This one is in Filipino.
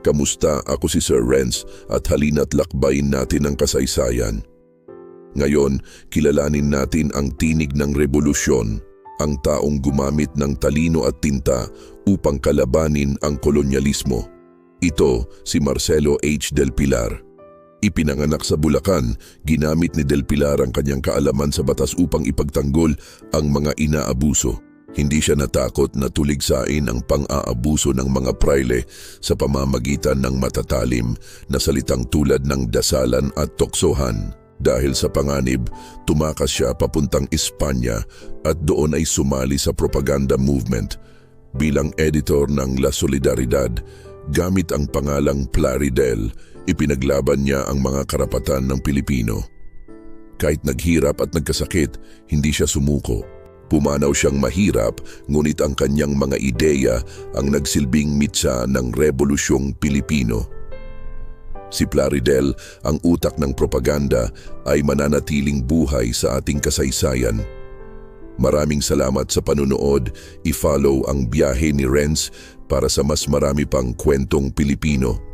Kamusta? Ako si Sir Renz at halina't lakbayin natin ang kasaysayan. Ngayon, kilalanin natin ang tinig ng revolusyon, ang taong gumamit ng talino at tinta upang kalabanin ang kolonyalismo. Ito si Marcelo H. Del Pilar. Ipinanganak sa Bulacan, ginamit ni Del Pilar ang kanyang kaalaman sa batas upang ipagtanggol ang mga inaabuso. Hindi siya natakot na tuligsain ang pang-aabuso ng mga praile sa pamamagitan ng matatalim na salitang tulad ng dasalan at toksohan. Dahil sa panganib, tumakas siya papuntang Espanya at doon ay sumali sa propaganda movement. Bilang editor ng La Solidaridad, gamit ang pangalang Plaridel, ipinaglaban niya ang mga karapatan ng Pilipino. Kahit naghirap at nagkasakit, hindi siya sumuko. Pumanaw siyang mahirap, ngunit ang kanyang mga ideya ang nagsilbing mitsa ng Rebolusyong Pilipino. Si Plaridel, ang utak ng propaganda, ay mananatiling buhay sa ating kasaysayan. Maraming salamat sa panunood. I-follow ang biyahe ni Renz para sa mas marami pang kwentong Pilipino.